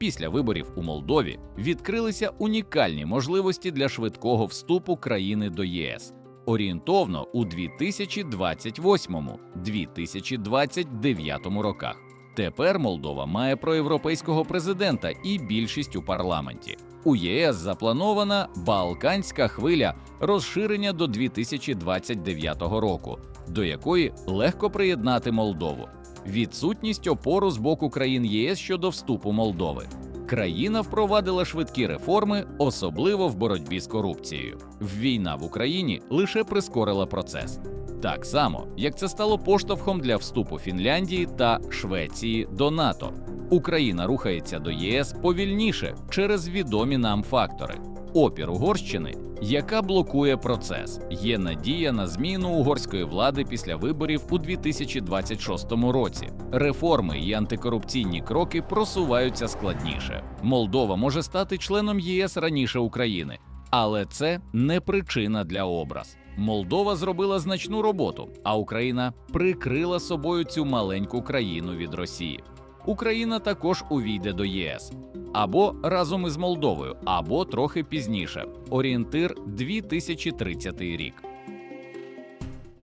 Після виборів у Молдові відкрилися унікальні можливості для швидкого вступу країни до ЄС. Орієнтовно у 2028-2029 роках. Тепер Молдова має проєвропейського президента і більшість у парламенті. У ЄС запланована Балканська хвиля розширення до 2029 року, до якої легко приєднати Молдову. Відсутність опору з боку країн ЄС щодо вступу Молдови. Країна впровадила швидкі реформи, особливо в боротьбі з корупцією. Війна в Україні лише прискорила процес. Так само, як це стало поштовхом для вступу Фінляндії та Швеції до НАТО. Україна рухається до ЄС повільніше через відомі нам фактори. Опір Угорщини, яка блокує процес, є надія на зміну угорської влади після виборів у 2026 році. Реформи і антикорупційні кроки просуваються складніше. Молдова може стати членом ЄС раніше України, але це не причина для образ. Молдова зробила значну роботу, а Україна прикрила собою цю маленьку країну від Росії. Україна також увійде до ЄС або разом із Молдовою, або трохи пізніше. Орієнтир 2030 рік.